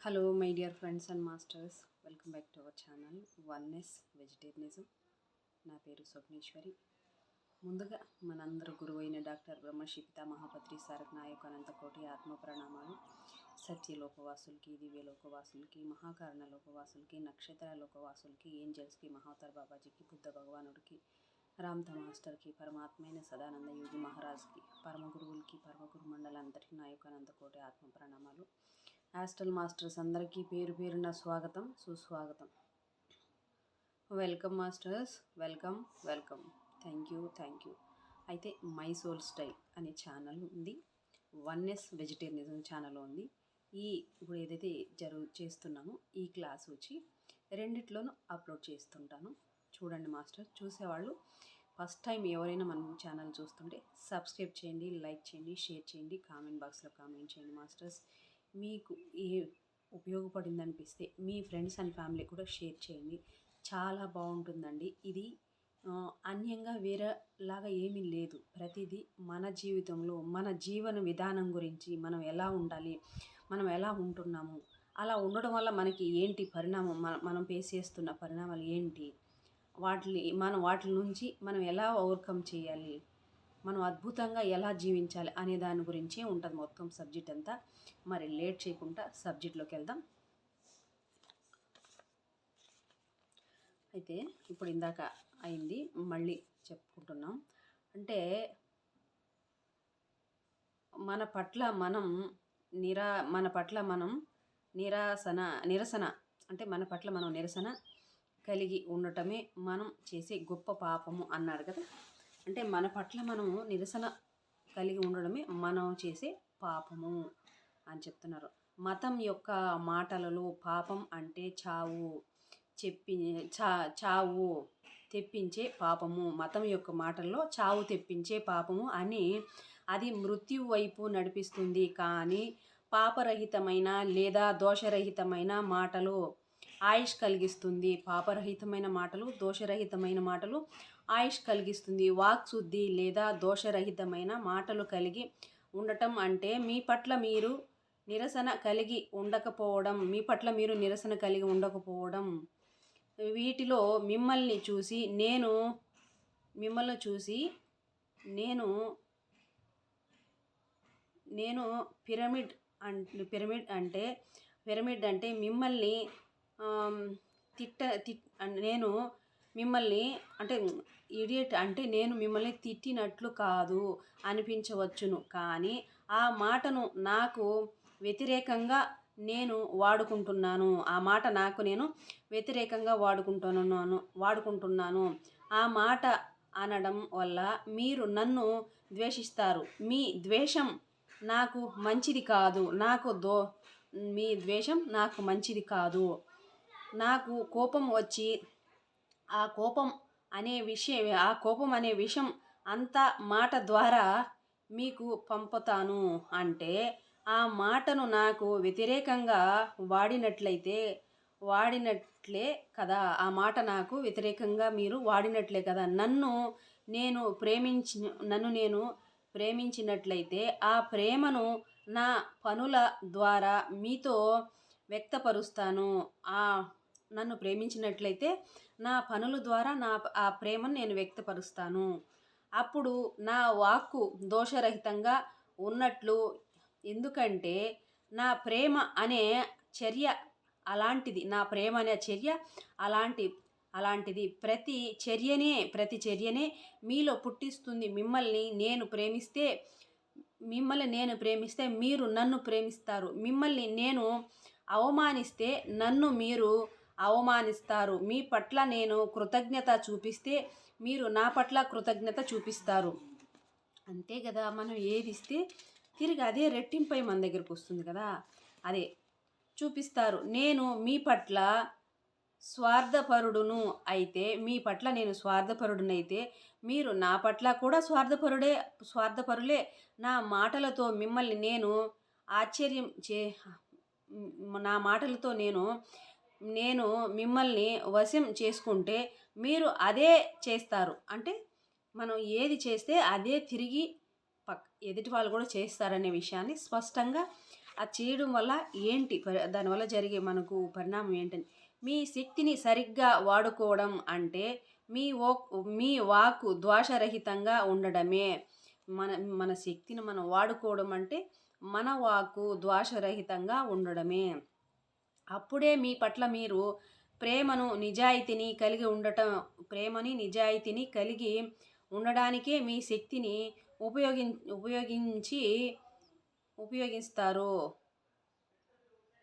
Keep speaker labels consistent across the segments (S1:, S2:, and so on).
S1: Hello my dear friends and masters welcome back to our channel oneness vegetarianism నా పేరు స్వప్నేశ్వరి. ముందుగా మనందరూ గురువైన డాక్టర్ బ్రహ్మశిపిత మహాపత్రి సారక్ నాయక్ అనంతకోటి ఆత్మ ప్రణామాలు. సత్యలోకవాసులకి దివ్యలోకవాసులకి మహాకారణ లోకవాసులకి నక్షత్ర లోకవాసులకి ఏంజల్స్కి మహావతార్ బాబాజీకి బుద్ధ భగవానుడికి రామ్త మాస్టర్కి పరమాత్మైన సదానంద యోగి మహారాజ్కి పరమ గురువులకి పరమ గురు మండలందరికీ నా అనంతకోటి ఆత్మ ప్రణామాలు. హాస్టల్ మాస్టర్స్ అందరికీ పేరు పేరున స్వాగతం సుస్వాగతం. Welcome masters welcome welcome. Thank you thank you అయితే మై సోల్ స్టైల్ అనే ఛానల్ ఉంది. వన్నెస్ వెజిటేరియనిజం ఛానల్ ఉంది. ఈ ఇప్పుడు ఏదైతే జరుగు చేస్తున్నామో ఈ క్లాస్ వచ్చి రెండిట్లోనూ అప్లోడ్ చేస్తుంటాను. చూడండి మాస్టర్ చూసేవాళ్ళు. ఫస్ట్ టైం ఎవరైనా మన ఛానల్ చూస్తుంటే సబ్స్క్రైబ్ చేయండి లైక్ చేయండి షేర్ చేయండి. కామెంట్ బాక్స్లో కామెంట్ చేయండి మాస్టర్స్. మీకు ఏ ఉపయోగపడింది అనిపిస్తే మీ ఫ్రెండ్స్ అండ్ ఫ్యామిలీ కూడా షేర్ చేయండి. చాలా బాగుంటుందండి. ఇది అన్యంగా వేరేలాగా ఏమీ లేదు. ప్రతిదీ మన జీవితంలో మన జీవన విధానం గురించి మనం ఎలా ఉండాలి మనం ఎలా ఉంటున్నాము అలా ఉండడం వల్ల మనకి ఏంటి పరిణామం మన మనం ఫేస్ చేస్తున్న పరిణామాలు ఏంటి వాటిని మనం వాటి నుంచి మనం ఎలా ఓవర్కమ్ చేయాలి మనం అద్భుతంగా ఎలా జీవించాలి అనే దాని గురించే ఉంటుంది మొత్తం సబ్జెక్ట్ అంతా. మరి లేట్ చేయకుండా సబ్జెక్ట్లోకి వెళ్దాం. అయితే ఇప్పుడు ఇందాక అయింది మళ్ళీ చెప్పుకుంటున్నాం. అంటే మన పట్ల మనం నిరా మన పట్ల మనం నిరాసన నిరసన అంటే మన పట్ల మనం నిరసన కలిగి ఉండటమే మనం చేసే గొప్ప పాపము అన్నారు కదా. అంటే మన పట్ల మనము నిరసన కలిగి ఉండడమే మనం చేసే పాపము అని చెప్తున్నారు. మతం యొక్క మాటలలో పాపం అంటే చావు చెప్పి చా చావు తెప్పించే పాపము. మతం యొక్క మాటల్లో చావు తెప్పించే పాపము అని అది మృత్యు వైపు నడిపిస్తుంది. కానీ పాపరహితమైన లేదా దోషరహితమైన మాటలు ఆయుష్ కలిగిస్తుంది. పాపరహితమైన మాటలు దోషరహితమైన మాటలు ఆయుష్ కలిగిస్తుంది. వాక్ శుద్ధి లేదా దోషరహితమైన మాటలు కలిగి ఉండటం అంటే మీ పట్ల మీరు నిరసన కలిగి ఉండకపోవడం మీ పట్ల మీరు నిరసన కలిగి ఉండకపోవడం. వీటిలో మిమ్మల్ని చూసి నేను మిమ్మల్ని చూసి నేను నేను పిరమిడ్ అంటే పిరమిడ్ అంటే పిరమిడ్ అంటే మిమ్మల్ని తిట్ట తిట్ నేను మిమ్మల్ని అంటే ఇడియట్ అంటే నేను మిమ్మల్ని తిట్టినట్లు కాదు అనిపించవచ్చును. కానీ ఆ మాటను నాకు వ్యతిరేకంగా నేను వాడుకుంటున్నాను. ఆ మాట నాకు నేను వ్యతిరేకంగా వాడుకుంటున్నాను వాడుకుంటున్నాను. ఆ మాట అనడం వల్ల మీరు నన్ను ద్వేషిస్తారు. మీ ద్వేషం నాకు మంచిది కాదు. నాకు దో మీ ద్వేషం నాకు మంచిది కాదు. నాకు కోపం వచ్చి ఆ కోపం అనే విషయం ఆ కోపం అనే విషయం అంత మాట ద్వారా మీకు పంపుతాను అంటే ఆ మాటను నాకు వ్యతిరేకంగా వాడినట్లయితే వాడినట్లే కదా. ఆ మాట నాకు వ్యతిరేకంగా మీరు వాడినట్లే కదా. నన్ను నేను ప్రేమించి నన్ను నేను ప్రేమించినట్లయితే ఆ ప్రేమను నా పనుల ద్వారా మీతో వ్యక్తపరుస్తాను. ఆ నన్ను ప్రేమించినట్లయితే నా పనుల ద్వారా నా ఆ ప్రేమను నేను వ్యక్తపరుస్తాను. అప్పుడు నా వాక్కు దోషరహితంగా ఉన్నట్లు ఎందుకంటే నా ప్రేమ అనే చర్య అలాంటిది నా ప్రేమ అనే చర్య అలాంటి అలాంటిది. ప్రతి చర్యనే ప్రతి చర్యనే మీలో పుట్టిస్తుంది. మిమ్మల్ని నేను ప్రేమిస్తే మిమ్మల్ని నేను ప్రేమిస్తే మీరు నన్ను ప్రేమిస్తారు. మిమ్మల్ని నేను అవమానిస్తే నన్ను మీరు అవమానిస్తారు. మీ పట్ల నేను కృతజ్ఞత చూపిస్తే మీరు నా పట్ల కృతజ్ఞత చూపిస్తారు. అంతే కదా మనం ఏది ఇస్తే తిరిగి అదే రెట్టింపై మన దగ్గరకు వస్తుంది కదా. అదే చూపిస్తారు. నేను మీ పట్ల స్వార్థపరుడును అయితే మీ పట్ల నేను స్వార్థపరుడునైతే మీరు నా పట్ల కూడా స్వార్థపరుడే స్వార్థపరులే. నా మాటలతో మిమ్మల్ని నేను ఆశ్చర్యం చే నా మాటలతో నేను నేను మిమ్మల్ని వశం చేసుకుంటే మీరు అదే చేస్తారు. అంటే మనం ఏది చేస్తే అదే తిరిగి పక్ ఎదుటి వాళ్ళు కూడా చేస్తారనే విషయాన్ని స్పష్టంగా అది చేయడం వల్ల ఏంటి? దానివల్ల జరిగే మనకు పరిణామం ఏంటని. మీ శక్తిని సరిగ్గా వాడుకోవడం అంటే మీ ఓ మీ వాకు దోషరహితంగా ఉండడమే. మన మన శక్తిని మనం వాడుకోవడం అంటే మన వాకు దోషరహితంగా ఉండడమే. అప్పుడే మీ పట్ల మీరు ప్రేమను నిజాయితీని కలిగి ఉండటం ప్రేమని నిజాయితీని కలిగి ఉండడానికే మీ శక్తిని ఉపయోగి ఉపయోగించి ఉపయోగిస్తారు.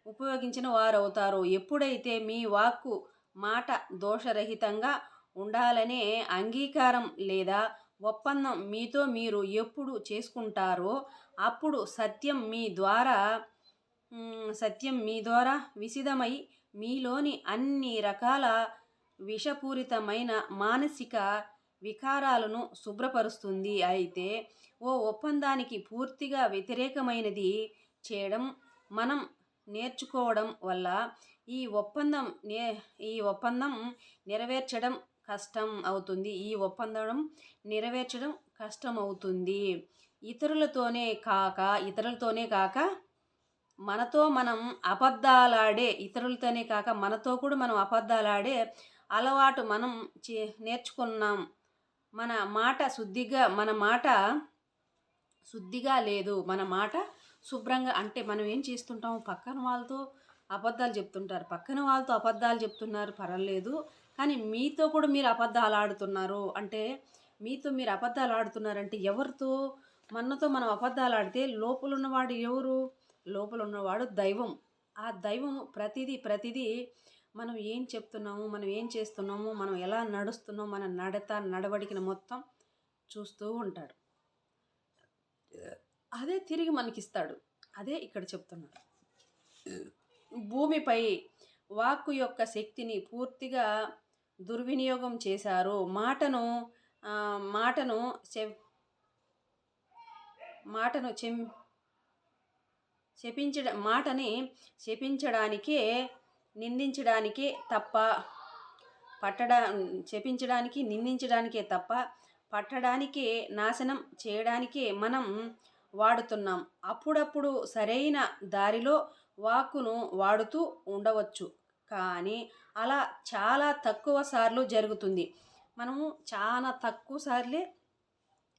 S1: ఉపయోగించిన వారు అవుతారు ఎప్పుడైతే మీ వాక్కు మాట దోషరహితంగా ఉండాలనే అంగీకారం లేదా ఒప్పందం మీతో మీరు ఎప్పుడు చేసుకుంటారో అప్పుడు సత్యం మీ ద్వారా సత్యం మీ ద్వారా విసిదమై మీలోని అన్ని రకాల విషపూరితమైన మానసిక వికారాలను శుభ్రపరుస్తుంది. అయితే ఓ ఒప్పందానికి పూర్తిగా వ్యతిరేకమైనది చేయడం మనం నేర్చుకోవడం వల్ల ఈ ఒప్పందం నే ఈ ఒప్పందం నెరవేర్చడం కష్టం అవుతుంది. ఈ ఒప్పందం నెరవేర్చడం కష్టం అవుతుంది ఇతరులతోనే కాక ఇతరులతోనే కాక మనతో మనం అబద్ధాలాడే ఇతరులతోనే కాక మనతో కూడా మనం అబద్ధాలాడే అలవాటు మనం చే నేర్చుకున్నాం. మన మాట శుద్ధిగా మన మాట శుద్ధిగా లేదు. మన మాట శుభ్రంగా అంటే మనం ఏం చేస్తుంటాం? పక్కన వాళ్ళతో అబద్ధాలు చెప్తుంటారు. పక్కన వాళ్ళతో అబద్ధాలు చెప్తున్నారు పర్వాలేదు. కానీ మీతో కూడా మీరు అబద్ధాలు ఆడుతున్నారు. అంటే మీతో మీరు అబద్ధాలు ఆడుతున్నారంటే ఎవరితో? మనతో మనం అబద్ధాలు ఆడితే లోపల ఉన్నవాడు ఎవరు? లోపల ఉన్నవాడు దైవం. ఆ దైవం ప్రతిదీ ప్రతిదీ మనం ఏం చెప్తున్నాము మనం ఏం చేస్తున్నాము మనం ఎలా నడుస్తున్నాము మన నడత నడవడికను మొత్తం చూస్తూ ఉంటాడు. అదే తిరిగి మనకిస్తాడు. అదే ఇక్కడ చెప్తున్నాడు. భూమిపై వాక్కు యొక్క శక్తిని పూర్తిగా దుర్వినియోగం చేశారు. మాటను మాటను చె మాటను చెం శపించడం మాటని శపించడానికే నిందించడానికే తప్ప పట్టడా శపించడానికి నిందించడానికే తప్ప పట్టడానికే నాశనం చేయడానికే మనం వాడుతున్నాం. అప్పుడప్పుడు సరైన దారిలో వాక్కును వాడుతూ ఉండవచ్చు. కానీ అలా చాలా తక్కువ సార్లు జరుగుతుంది. మనము చాలా తక్కువ సార్లే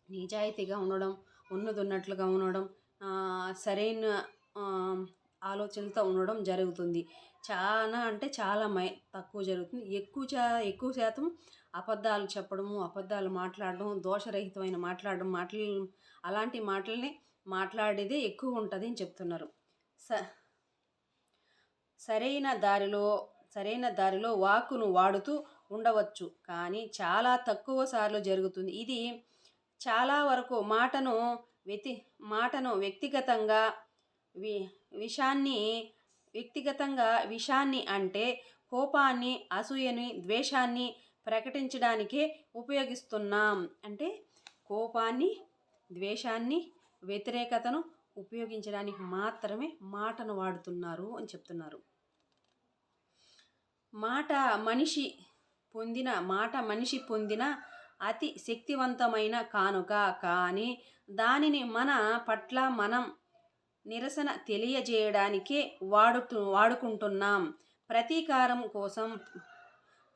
S1: నిజాయితీగా ఉండడం ఉన్నదున్నట్లుగా ఉండడం సరైన ఆలోచనతో ఆలోచనలతో ఉండడం జరుగుతుంది. చాలా అంటే చాలా మై తక్కువ జరుగుతుంది. ఎక్కువ చా ఎక్కువ శాతం అబద్ధాలు చెప్పడము అబద్ధాలు మాట్లాడడం దోషరహితమైన మాట్లాడడం మాటలు అలాంటి మాటల్ని మాట్లాడేదే ఎక్కువ ఉంటుంది అని చెప్తున్నారు. స సరైన దారిలో సరైన దారిలో వాక్కును వాడుతూ ఉండవచ్చు. కానీ చాలా తక్కువ సార్లు జరుగుతుంది. ఇది చాలా వరకు మాటను వ్యతి మాటను వ్యక్తిగతంగా వి విషాన్ని వ్యక్తిగతంగా విషాన్ని అంటే కోపాన్ని అసూయని ద్వేషాన్ని ప్రకటించడానికే ఉపయోగిస్తున్నాం. అంటే కోపాన్ని ద్వేషాన్ని వ్యతిరేకతను ఉపయోగించడానికి మాత్రమే మాటను వాడుతున్నారు అని చెప్తున్నారు. మాట మనిషి పొందిన మాట మనిషి పొందిన అతి శక్తివంతమైన కానుక. కానీ దానిని మన పట్ల మనం నిరసన తెలియజేయడానికే వాడుతు వాడుకుంటున్నాం. ప్రతీకారం కోసం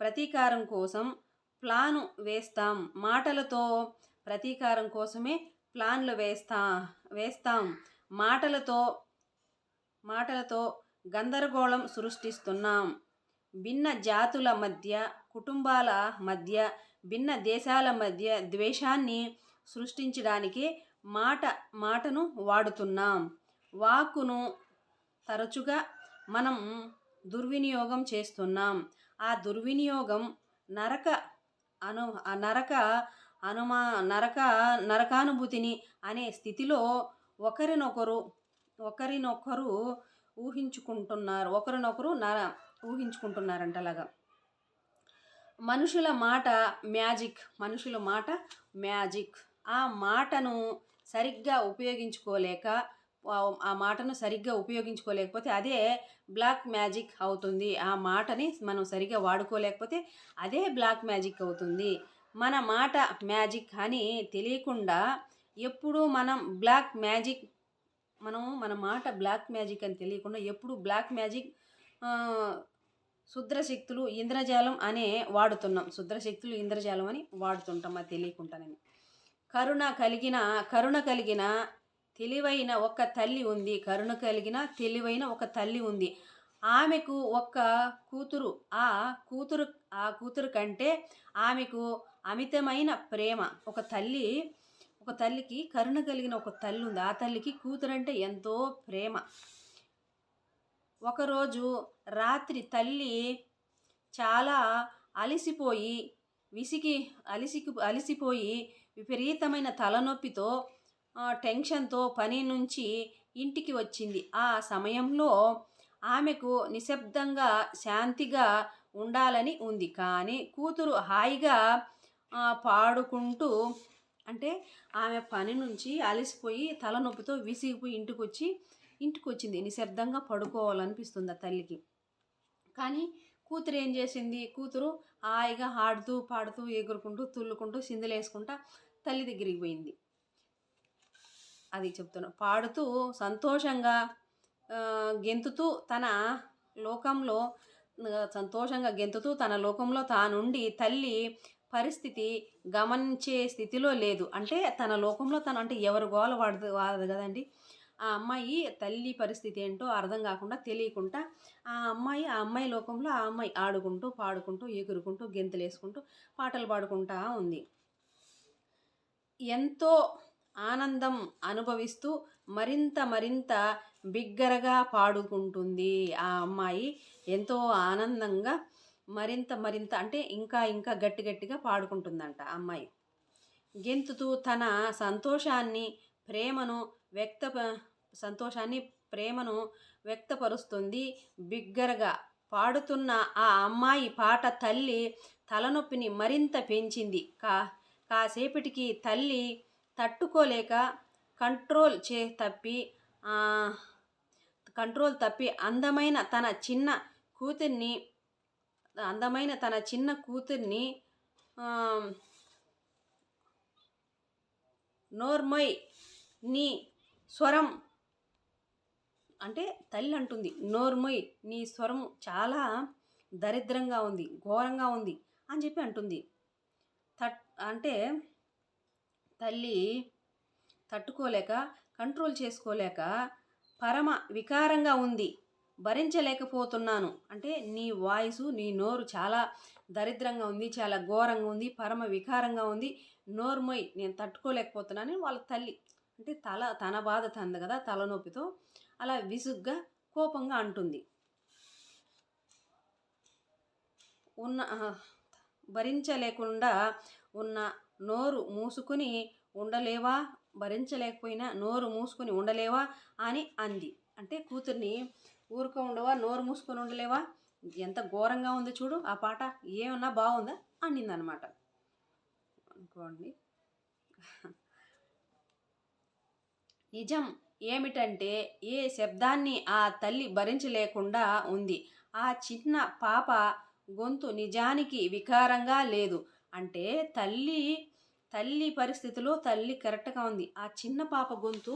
S1: ప్రతీకారం కోసం ప్లాను వేస్తాం. మాటలతో ప్రతీకారం కోసమే ప్లాన్లు వేస్తా వేస్తాం. మాటలతో మాటలతో గందరగోళం సృష్టిస్తున్నాం. భిన్న జాతుల మధ్య కుటుంబాల మధ్య భిన్న దేశాల మధ్య ద్వేషాన్ని సృష్టించడానికి మాట మాటను వాడుతున్నాం. వాక్కును తరచుగా మనం దుర్వినియోగం చేస్తున్నాం. ఆ దుర్వినియోగం నరక అను నరక అనుమా నరక నరకానుభూతిని అనే స్థితిలో ఒకరినొకరు ఒకరినొకరు ఊహించుకుంటున్నారు ఒకరినొకరు నర ఊహించుకుంటున్నారంట అలాగా. మనుషుల మాట మ్యాజిక్ మనుషుల మాట మ్యాజిక్. ఆ మాటను సరిగ్గా ఉపయోగించుకోలేక ఆ- ఆ మాటను సరిగ్గా ఉపయోగించుకోలేకపోతే అదే బ్లాక్ మ్యాజిక్ అవుతుంది. ఆ మాటని మనం సరిగ్గా వాడుకోలేకపోతే అదే బ్లాక్ మ్యాజిక్ అవుతుంది. మన మాట మ్యాజిక్ అని తెలియకుండా ఎప్పుడూ మనం బ్లాక్ మ్యాజిక్ మనం మన మాట బ్లాక్ మ్యాజిక్ అని తెలియకుండా ఎప్పుడు బ్లాక్ మ్యాజిక్ శుద్రశక్తులు ఇంద్రజాలం అనే వాడుతున్నాం. శుద్రశక్తులు ఇంద్రజాలం అని వాడుతుంటాం అది తెలియకుండానే. కరుణ కలిగిన కరుణ కలిగిన తెలివైన ఒక తల్లి ఉంది. కరుణ కలిగిన తెలివైన ఒక తల్లి ఉంది. ఆమెకు ఒక్క కూతురు ఆ కూతురు ఆ కూతురు కంటే ఆమెకు అమితమైన ప్రేమ. ఒక తల్లి ఒక తల్లికి కరుణ కలిగిన ఒక తల్లి ఉంది. ఆ తల్లికి కూతురు అంటే ఎంతో ప్రేమ. ఒకరోజు రాత్రి తల్లి చాలా అలసిపోయి విసిగి అలిసికి అలసిపోయి విపరీతమైన తలనొప్పితో టెన్షన్తో పని నుంచి ఇంటికి వచ్చింది. ఆ సమయంలో ఆమెకు నిశ్శబ్దంగా శాంతిగా ఉండాలని ఉంది. కానీ కూతురు హాయిగా పాడుకుంటూ అంటే ఆమె పని నుంచి అలసిపోయి తలనొప్పితో విసిగిపోయి ఇంటికి వచ్చి ఇంటికి వచ్చింది నిశ్శబ్దంగా పడుకోవాలనిపిస్తుంది ఆ తల్లికి. కానీ కూతురు ఏం చేసింది? కూతురు హాయిగా ఆడుతూ పాడుతూ ఎగురుకుంటూ తుల్లుకుంటూ సిందులేసుకుంటా తల్లి దగ్గరికి పోయింది. అది చెప్తున్నా. పాడుతూ సంతోషంగా గెంతుతూ తన లోకంలో సంతోషంగా గెంతుతూ తన లోకంలో తానుండి తల్లి పరిస్థితి గమనించే స్థితిలో లేదు. అంటే తన లోకంలో తను అంటే ఎవరు గోల వాడదు వాడదు కదండి. ఆ అమ్మాయి తల్లి పరిస్థితి ఏంటో అర్థం కాకుండా తెలియకుండా ఆ అమ్మాయి ఆ అమ్మాయి లోకంలో ఆ అమ్మాయి ఆడుకుంటూ పాడుకుంటూ ఎగురుకుంటూ గెంతులు వేసుకుంటూ పాటలు పాడుకుంటా ఉంది. ఎంతో ఆనందం అనుభవిస్తూ మరింత మరింత బిగ్గరగా పాడుకుంటుంది ఆ అమ్మాయి. ఎంతో ఆనందంగా మరింత మరింత అంటే ఇంకా ఇంకా గట్టి గట్టిగా పాడుకుంటుందంట ఆ అమ్మాయి. గెంతుతూ తన సంతోషాన్ని ప్రేమను వ్యక్త సంతోషాన్ని ప్రేమను వ్యక్తపరుస్తుంది. బిగ్గరగా పాడుతున్న ఆ అమ్మాయి పాట తల్లి తలనొప్పిని మరింత పెంచింది. కా కాసేపటికి తల్లి తట్టుకోలేక కంట్రోల్ చే తప్పి కంట్రోల్ తప్పి అందమైన తన చిన్న కూతుర్ని అందమైన తన చిన్న కూతుర్ని ఆ, నోర్మొయ్ నీ స్వరం అంటే తల్లి అంటుంది. నోర్మొయ్ నీ స్వరం చాలా దరిద్రంగా ఉంది ఘోరంగా ఉంది అని చెప్పి అంటుంది. తట్ అంటే తల్లి తట్టుకోలేక కంట్రోల్ చేసుకోలేక పరమ వికారంగా ఉంది. భరించలేకపోతున్నాను. అంటే నీ వాయిస్ నీ నోరు చాలా దరిద్రంగా ఉంది చాలా ఘోరంగా ఉంది పరమ వికారంగా ఉంది. నోర్మోయ్ నేను తట్టుకోలేకపోతున్నానని వాళ్ళ తల్లి. అంటే తల తన బాధ తంది కదా తలనొప్పితో అలా విసుగ్గా కోపంగా అంటుంది. ఉన్న భరించలేకుండా ఉన్న నోరు మూసుకుని ఉండలేవా? భరించలేకపోయినా నోరు మూసుకుని ఉండలేవా? అని అంది. అంటే కూతుర్ని ఊరుకో ఉండవా? నోరు మూసుకొని ఉండలేవా? ఎంత ఘోరంగా ఉందో చూడు ఆ పాట. ఏమన్నా బాగుందా? అనిందనమాట. అనుకోండి. నిజం ఏమిటంటే ఏ శబ్దాన్ని ఆ తల్లి భరించలేకుండా ఉంది. ఆ చిన్న పాప గొంతు నిజానికి వికారంగా లేదు. అంటే తల్లి తల్లి పరిస్థితిలో తల్లి కరెక్ట్గా ఉంది. ఆ చిన్న పాప గొంతు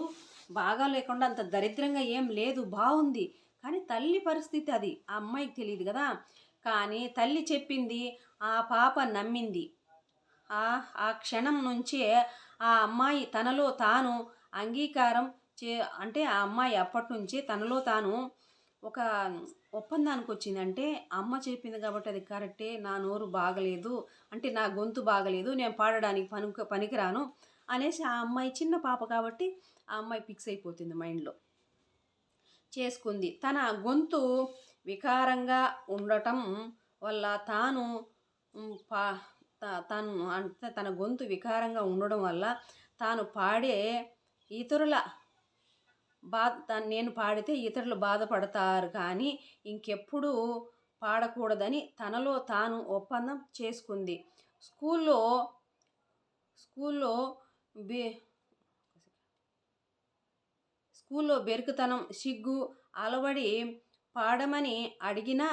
S1: బాగా లేకుండా అంత దరిద్రంగా ఏం లేదు బాగుంది. కానీ తల్లి పరిస్థితి అది. ఆ అమ్మాయికి తెలియదు కదా. కానీ తల్లి చెప్పింది ఆ పాప నమ్మింది. ఆ ఆ క్షణం నుంచే ఆ అమ్మాయి తనలో తాను అంగీకారం చే అంటే ఆ అమ్మాయి అప్పటి నుంచి తనలో తాను ఒక ఒప్పందానికి వచ్చింది అంటే అమ్మ చెప్పింది కాబట్టి అది కరెక్టే నా నోరు బాగలేదు అంటే నా గొంతు బాగలేదు నేను పాడడానికి పని పనికిరాను అనేసి ఆ అమ్మాయి చిన్న పాప కాబట్టి ఆ అమ్మాయి ఫిక్స్ అయిపోతుంది మైండ్లో. చేసుకుంది. తన గొంతు వికారంగా ఉండటం వల్ల తాను పా త- తను అంటే తన గొంతు వికారంగా ఉండడం వల్ల తాను పాడే ఇతరుల బాధ నేను పాడితే ఇతరులు బాధపడతారు కానీ ఇంకెప్పుడు పాడకూడదని తనలో తాను ఒప్పందం చేసుకుంది. స్కూల్లో స్కూల్లో బే స్కూల్లో బెరుకుతనం సిగ్గు అలవడి పాడమని అడిగినా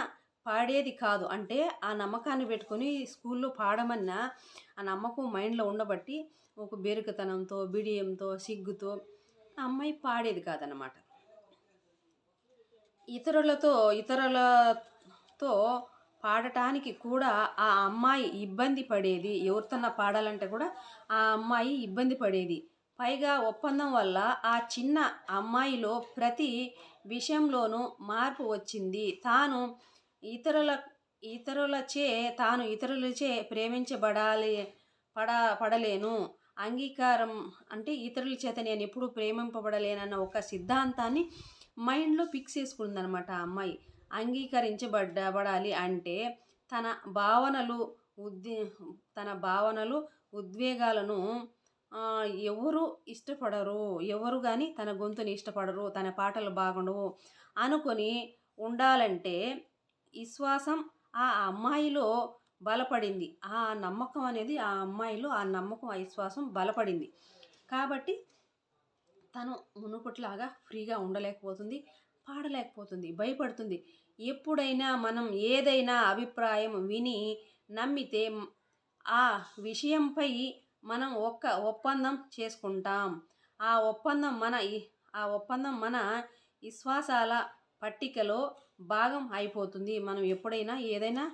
S1: పాడేది కాదు. అంటే ఆ నమ్మకాన్ని పెట్టుకొని స్కూల్లో పాడమన్నా ఆ నమ్మకం మైండ్లో ఉండబట్టి ఒక బెరుకుతనంతో బిడియంతో సిగ్గుతో ఆ అమ్మాయి పాడేది కాదనమాట ఇతరులతో ఇతరులతో పాడటానికి కూడా ఆ అమ్మాయి ఇబ్బంది పడేది. ఎవరితోన్నా పాడాలంటే కూడా ఆ అమ్మాయి ఇబ్బంది పడేది. పైగా ఒప్పందం వల్ల ఆ చిన్న అమ్మాయిలో ప్రతి విషయంలోనూ మార్పు వచ్చింది. తాను ఇతరుల ఇతరులచే తాను ఇతరులచే ప్రేమించబడాలి పడ పడలేను. అంగీకారం అంటే ఇతరుల చేత నేను ఎప్పుడూ ప్రేమింపబడలేనన్న ఒక సిద్ధాంతాన్ని మైండ్లో ఫిక్స్ చేసుకుందనమాట ఆ అమ్మాయి. అంగీకరించబడ్డబడాలి అంటే తన భావనలు ఉద్వే తన భావనలు ఉద్వేగాలను ఎవరు ఇష్టపడరు ఎవరు కానీ తన గొంతుని ఇష్టపడరు తన పాటలు బాగుండవు అనుకొని ఉండాలంటే విశ్వాసం ఆ అమ్మాయిలో బలపడింది. ఆ నమ్మకం అనేది ఆ అమ్మాయిలో ఆ నమ్మకం విశ్వాసం బలపడింది. కాబట్టి తను మునుపట్లాగా ఫ్రీగా ఉండలేకపోతుంది పాడలేకపోతుంది భయపడుతుంది. ఎప్పుడైనా మనం ఏదైనా అభిప్రాయం విని నమ్మితే ఆ విషయంపై మనం ఒక్క ఒప్పందం చేసుకుంటాం. ఆ ఒప్పందం మన ఆ ఒప్పందం మన విశ్వాసాల పట్టికలో భాగం అయిపోతుంది. మనం ఎప్పుడైనా ఏదైనా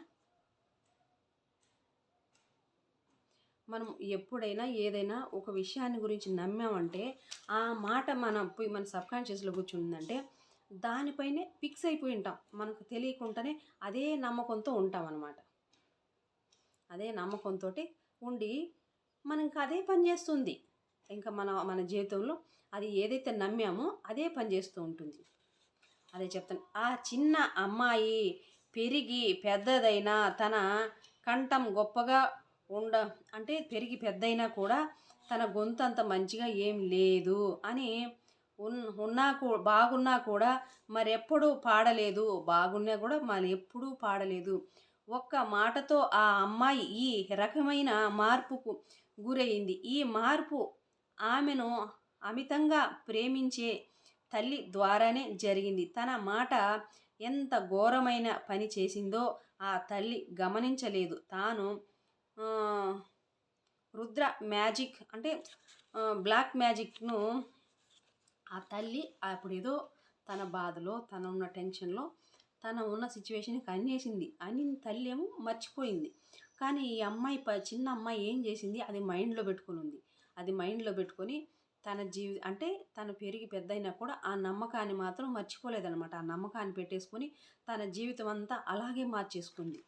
S1: మనం ఎప్పుడైనా ఏదైనా ఒక విషయాన్ని గురించి నమ్మామంటే ఆ మాట మన పోయి మన సబ్కాన్షియస్లో కూర్చుందంటే దానిపైనే ఫిక్స్ అయిపోయి ఉంటాం. మనకు తెలియకుండానే అదే నమ్మకంతో ఉంటాం అన్నమాట అదే నమ్మకంతో ఉండి మనం ఇంకా అదే పని చేస్తుంది. ఇంకా మన మన జీవితంలో అది ఏదైతే నమ్మామో అదే పని చేస్తూ ఉంటుంది. అదే చెప్తాను. ఆ చిన్న అమ్మాయి పెరిగి పెద్దదైనా తన కంఠం గొప్పగా ఉండ అంటే పెరిగి పెద్దయినా కూడా తన గొంతు అంత మంచిగా ఏం లేదు అని ఉన్ ఉన్నా బాగున్నా కూడా మరెప్పుడు పాడలేదు. బాగున్నా కూడా మరి ఎప్పుడూ పాడలేదు. ఒక్క మాటతో ఆ అమ్మాయి ఈ రకమైన మార్పుకు గురైంది. ఈ మార్పు ఆమెను అమితంగా ప్రేమించే తల్లి ద్వారానే జరిగింది. తన మాట ఎంత ఘోరమైన పని చేసిందో ఆ తల్లి గమనించలేదు. తాను రుద్ర మ్యాజిక్ అంటే బ్లాక్ మ్యాజిక్ను ఆ తల్లి అప్పుడు ఏదో తన బాధలో తన ఉన్న టెన్షన్లో తన ఉన్న సిచ్యువేషన్కి అన్నేసింది అని తల్లి ఏమో మర్చిపోయింది. కానీ ఈ అమ్మాయి ప చిన్న అమ్మాయి ఏం చేసింది? అది మైండ్లో పెట్టుకుని ఉంది. అది మైండ్లో పెట్టుకొని తన జీవి అంటే తను పెరిగి పెద్దయినా కూడా ఆ నమ్మకాన్ని మాత్రం మర్చిపోలేదనమాట ఆ నమ్మకాన్ని పెట్టేసుకొని తన జీవితం అంతా అలాగే మార్చేసుకుంది.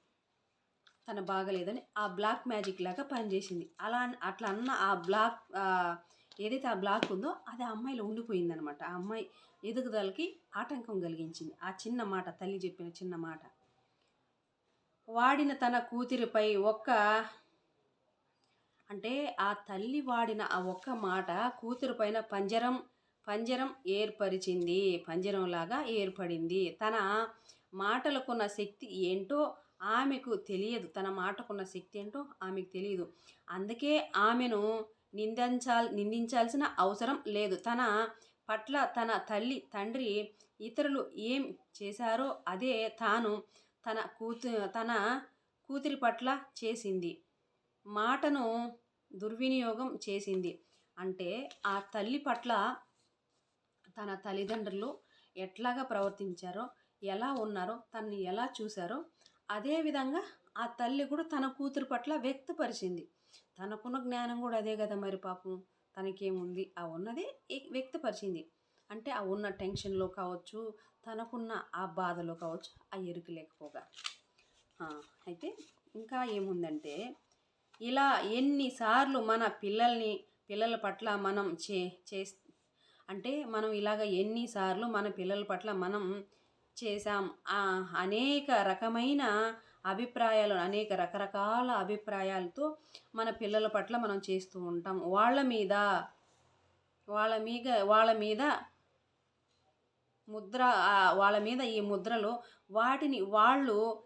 S1: తన బాగలేదని ఆ బ్లాక్ మ్యాజిక్ లాగా పనిచేసింది. అలా అట్లా అన్న ఆ బ్లాక్ ఏదైతే ఆ బ్లాక్ ఉందో అది ఆ అమ్మాయిలో ఉండిపోయిందనమాట. ఆ అమ్మాయి ఎదుగుదలకి ఆటంకం కలిగించింది. ఆ చిన్న మాట తల్లి చెప్పిన చిన్న మాట. వాడిన తన కూతురిపై ఒక్క అంటే ఆ తల్లి వాడిన ఆ ఒక్క మాట కూతురు పైన పంజరం పంజరం ఏర్పరిచింది. పంజరంలాగా ఏర్పడింది. తన మాటలకున్న శక్తి ఏంటో ఆమెకు తెలియదు. తన మాటకున్న శక్తి ఏంటో ఆమెకు తెలియదు. అందుకే ఆమెను నిందించాల్ నిందించాల్సిన అవసరం లేదు. తన పట్ల తన తల్లి తండ్రి ఇతరులు ఏం చేశారో అదే తాను తన కూతు తన కూతురి పట్ల చేసింది. మాటను దుర్వినియోగం చేసింది. అంటే ఆ తల్లి పట్ల తన తల్లిదండ్రులు ఎట్లాగా ప్రవర్తించారో ఎలా ఉన్నారో తనని ఎలా చూశారో అదేవిధంగా ఆ తల్లి కూడా తన కూతురు పట్ల వ్యక్తపరిచింది. తనకున్న జ్ఞానం కూడా అదే కదా మరి పాపం. తనకేముంది? ఆ ఉన్నది వ్యక్తపరిచింది. అంటే ఆ ఉన్న టెన్షన్లో కావచ్చు తనకున్న ఆ బాధలో కావచ్చు ఆ ఎరుకు లేకపోగా అయితే ఇంకా ఏముందంటే ఇలా ఎన్నిసార్లు మన పిల్లల్ని పిల్లల పట్ల మనం చే చే అంటే మనం ఇలాగ ఎన్నిసార్లు మన పిల్లల పట్ల మనం చేశాం. అనేక రకమైన అభిప్రాయాలు అనేక రకరకాల అభిప్రాయాలతో మన పిల్లల పట్ల మనం చేస్తూ ఉంటాం. వాళ్ళ మీద వాళ్ళ మీద వాళ్ళ మీద ముద్ర వాళ్ళ మీద ఈ ముద్రలు వాటిని వాళ్ళు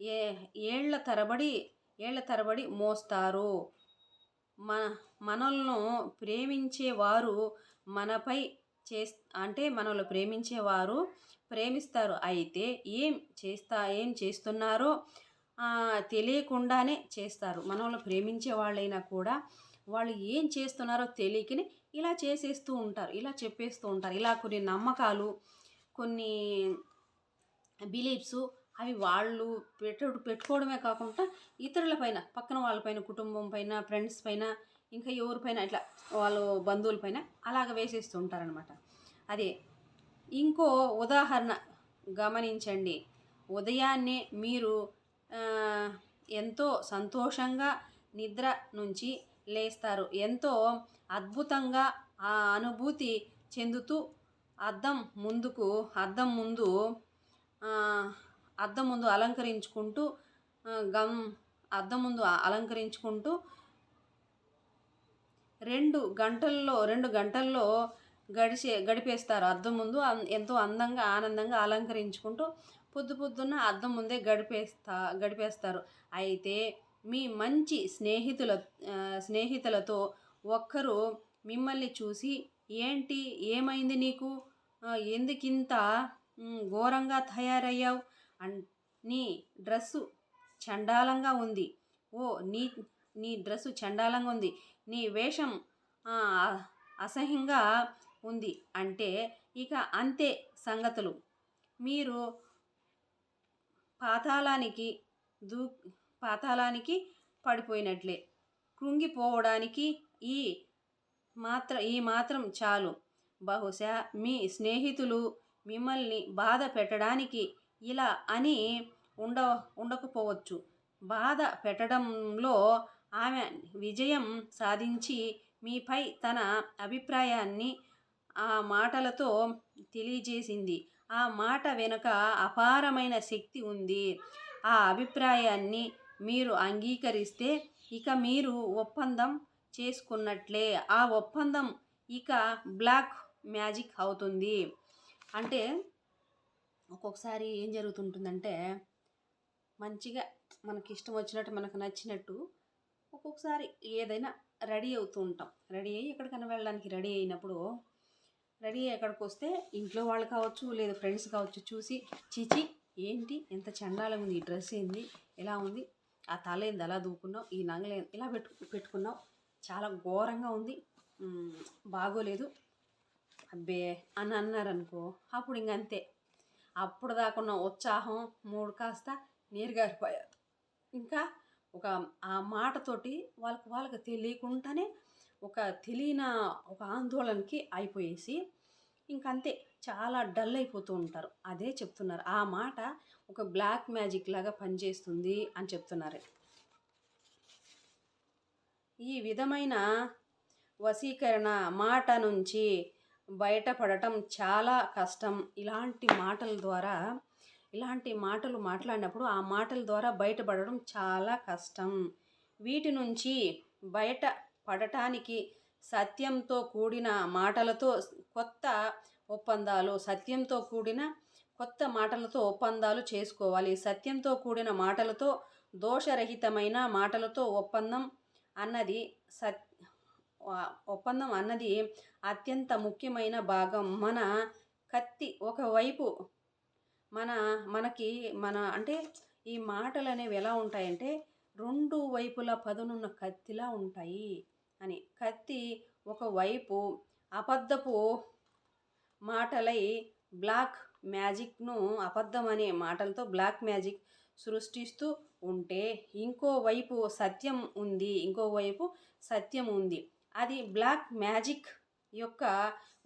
S1: ఏ ఏళ్ళ తరబడి ఏళ్ళ తరబడి మోస్తారు. మన మనల్ని ప్రేమించేవారు మనపై చే అంటే మనల్ని ప్రేమించేవారు ప్రేమిస్తారు. అయితే ఏం చేస్తా ఏం చేస్తున్నారో తెలియకుండానే చేస్తారు. మనల్ని ప్రేమించే వాళ్ళైనా కూడా వాళ్ళు ఏం చేస్తున్నారో తెలియకని ఇలా చేసేస్తూ ఉంటారు. ఇలా చెప్పేస్తూ ఉంటారు. ఇలా కొన్ని నమ్మకాలు కొన్ని బిలీఫ్స్ అవి వాళ్ళు పెట్టు పెట్టుకోవడమే కాకుండా ఇతరుల పైన పక్కన వాళ్ళపైన కుటుంబం పైన ఫ్రెండ్స్ పైన ఇంకా ఎవరిపైన ఇట్లా వాళ్ళు బంధువులపైన అలాగ వేసేస్తూ ఉంటారనమాట అదే ఇంకో ఉదాహరణ గమనించండి. ఉదయాన్నే మీరు ఎంతో సంతోషంగా నిద్ర నుంచి లేస్తారు. ఎంతో అద్భుతంగా ఆ అనుభూతి చెందుతూ అద్దం ముందుకు అద్దం ముందు అద్దం ముందు అలంకరించుకుంటూ గమ్ అద్దం ముందు అలంకరించుకుంటూ రెండు గంటల్లో రెండు గంటల్లో గడిచే గడిపేస్తారు. అద్దం ముందు ఎంతో అందంగా ఆనందంగా అలంకరించుకుంటూ పొద్దు పొద్దున్న అద్దం ముందే గడిపేస్తా గడిపేస్తారు. అయితే మీ మంచి స్నేహితుల స్నేహితులతో ఒక్కరు మిమ్మల్ని చూసి ఏంటి? ఏమైంది నీకు? ఎందుకింత ఘోరంగా తయారయ్యావు? అన్ నీ డ్రెస్సు చండాలంగా ఉంది. ఓ నీ నీ డ్రెస్సు చండాలంగా ఉంది. నీ వేషం అసహ్యంగా ఉంది అంటే ఇక అంతే సంగతులు. మీరు పాతాళానికి దూ పాతాళానికి పడిపోయినట్లే. కృంగిపోవడానికి ఈ మాత్ర ఈ మాత్రం చాలు. బహుశా మీ స్నేహితులు మిమ్మల్ని బాధ పెట్టడానికి ఇలా అని ఉండ ఉండకపోవచ్చు. బాధ పెట్టడంలో ఆమె విజయం సాధించి మీపై తన అభిప్రాయాన్ని ఆ మాటలతో తెలియజేసింది. ఆ మాట వెనుక అపారమైన శక్తి ఉంది. ఆ అభిప్రాయాన్ని మీరు అంగీకరిస్తే ఇక మీరు ఒప్పందం చేసుకున్నట్లే. ఆ ఒప్పందం ఇక బ్లాక్ మ్యాజిక్ అవుతుంది. అంటే ఒక్కొక్కసారి ఏం జరుగుతుంటుందంటే మంచిగా మనకి ఇష్టం వచ్చినట్టు మనకు నచ్చినట్టు ఒక్కొక్కసారి ఏదైనా రెడీ అవుతూ ఉంటాం. రెడీ అయ్యి ఎక్కడికైనా వెళ్ళడానికి రెడీ అయినప్పుడు రెడీ అయ్యి ఎక్కడికి వస్తే ఇంట్లో వాళ్ళు కావచ్చు లేదా ఫ్రెండ్స్ కావచ్చు చూసి చీచి ఏంటి ఎంత చండాలంగా ఉంది ఈ డ్రెస్ ఏంది ఎలా ఉంది ఆ తల ఏంది అలా దూకున్నావు ఈ నగలు ఇలా పెట్టు పెట్టుకున్నావు చాలా ఘోరంగా ఉంది బాగోలేదు అబ్బే అని అన్నారనుకో అప్పుడు ఇంక అంతే. అప్పుడు దాకున్న ఉత్సాహం మూడు కాస్త నీరుగారిపోయారు. ఇంకా ఒక ఆ మాటతోటి వాళ్ళకి వాళ్ళకి తెలియకుండానే ఒక తెలియని ఒక ఆందోళనకి అయిపోయేసి ఇంకంతే. చాలా డల్ అయిపోతూ ఉంటారు. అదే చెప్తున్నారు. ఆ మాట ఒక బ్లాక్ మ్యాజిక్ లాగా పనిచేస్తుంది అని చెప్తున్నారు. ఈ విధమైన వశీకరణ మాట నుంచి బయటపడటం చాలా కష్టం. ఇలాంటి మాటల ద్వారా ఇలాంటి మాటలు మాట్లాడినప్పుడు ఆ మాటల ద్వారా బయటపడడం చాలా కష్టం. వీటి నుంచి బయట పడటానికి సత్యంతో కూడిన మాటలతో కొత్త ఒప్పందాలు సత్యంతో కూడిన కొత్త మాటలతో ఒప్పందాలు చేసుకోవాలి. సత్యంతో కూడిన మాటలతో దోషరహితమైన మాటలతో ఒప్పందం అన్నది సత్ ఒప్పందం అన్నది అత్యంత ముఖ్యమైన భాగం. మన కత్తి ఒకవైపు మన మనకి మన అంటే ఈ మాటలు అనేవి ఎలా ఉంటాయంటే రెండు వైపుల పదునున్న కత్తిలా ఉంటాయి అని. కత్తి ఒకవైపు అబద్ధపు మాటలై బ్లాక్ మ్యాజిక్ను అబద్ధం అనే మాటలతో బ్లాక్ మ్యాజిక్ సృష్టిస్తూ ఉంటే ఇంకోవైపు సత్యం ఉంది ఇంకోవైపు సత్యం ఉంది. అది బ్లాక్ మ్యాజిక్ యొక్క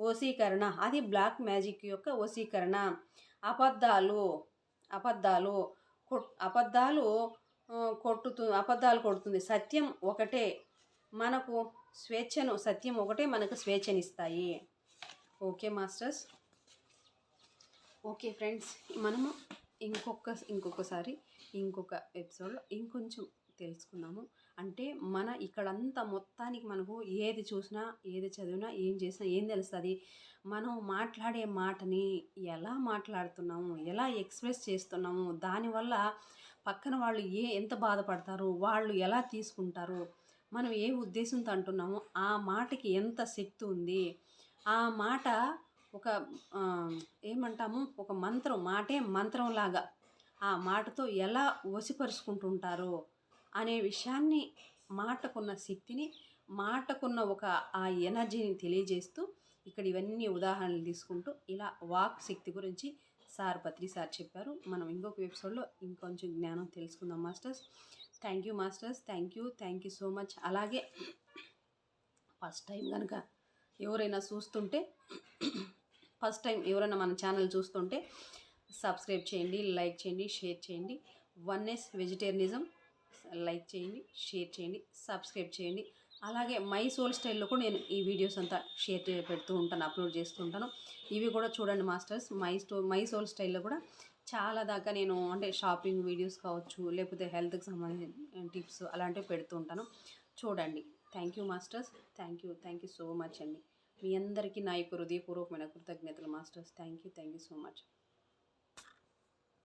S1: వశీకరణ అది బ్లాక్ మ్యాజిక్ యొక్క వశీకరణ. అబద్ధాలు అబద్ధాలు కొట్ అబద్ధాలు కొట్టుతు అబద్ధాలు కొడుతుంది. సత్యం ఒకటే మనకు స్వేచ్ఛను సత్యం ఒకటే మనకు స్వేచ్ఛనిస్తాయి. Okay masters? ఓకే ఫ్రెండ్స్ మనము ఇంకొక ఇంకొకసారి ఇంకొక ఎపిసోడ్లో ఇంకొంచెం తెలుసుకున్నాము అంటే మన ఇక్కడంతా మొత్తానికి మనకు ఏది చూసినా ఏది చదివినా ఏం చేసినా ఏం తెలుస్తుంది? మనం మాట్లాడే మాటని ఎలా మాట్లాడుతున్నాము? ఎలా ఎక్స్ప్రెస్ చేస్తున్నాము? దానివల్ల పక్కన వాళ్ళు ఏ ఎంత బాధపడతారు? వాళ్ళు ఎలా తీసుకుంటారు? మనం ఏ ఉద్దేశంతో అంటున్నామో? ఆ మాటకి ఎంత శక్తి ఉంది? ఆ మాట ఒక ఏమంటాము? ఒక మంత్రం మాటే మంత్రంలాగా ఆ మాటతో ఎలా వసిపరుచుకుంటుంటారో అనే విషయాన్ని మాటకున్న శక్తిని మాటకున్న ఒక ఆ ఎనర్జీని తెలియజేస్తూ ఇక్కడ ఇవన్నీ ఉదాహరణలు తీసుకుంటూ ఇలా వాక్ శక్తి గురించి సార్ పత్రి సార్ చెప్పారు. మనం ఇంకొక ఎపిసోడ్లో ఇంకొంచెం జ్ఞానం తెలుసుకుందాం masters. Thank you masters. Thank you. Thank you so much. అలాగే ఫస్ట్ టైం కనుక ఎవరైనా చూస్తుంటే ఫస్ట్ టైం ఎవరైనా మన ఛానల్ చూస్తుంటే సబ్స్క్రైబ్ చేయండి లైక్ చేయండి షేర్ చేయండి. Oneness vegetarianism. లైక్ చేయండి షేర్ చేయండి సబ్స్క్రైబ్ చేయండి. అలాగే మై సోల్ స్టైల్లో కూడా నేను ఈ వీడియోస్ అంతా షేర్ పెడుతూ ఉంటాను అప్లోడ్ చేస్తూ ఉంటాను. ఇవి కూడా చూడండి మాస్టర్స్ మై స్టో మై సోల్ స్టైల్లో కూడా చాలా దాకా నేను అంటే షాపింగ్ వీడియోస్ కావచ్చు లేకపోతే హెల్త్కి సంబంధించిన టిప్స్ అలాంటివి పెడుతూ ఉంటాను. చూడండి. Thank you masters. Thank you. Thank you so much అండి. మీ అందరికీ నా యొక్క హృదయపూర్వకమైన కృతజ్ఞతలు masters. Thank you. Thank you so much.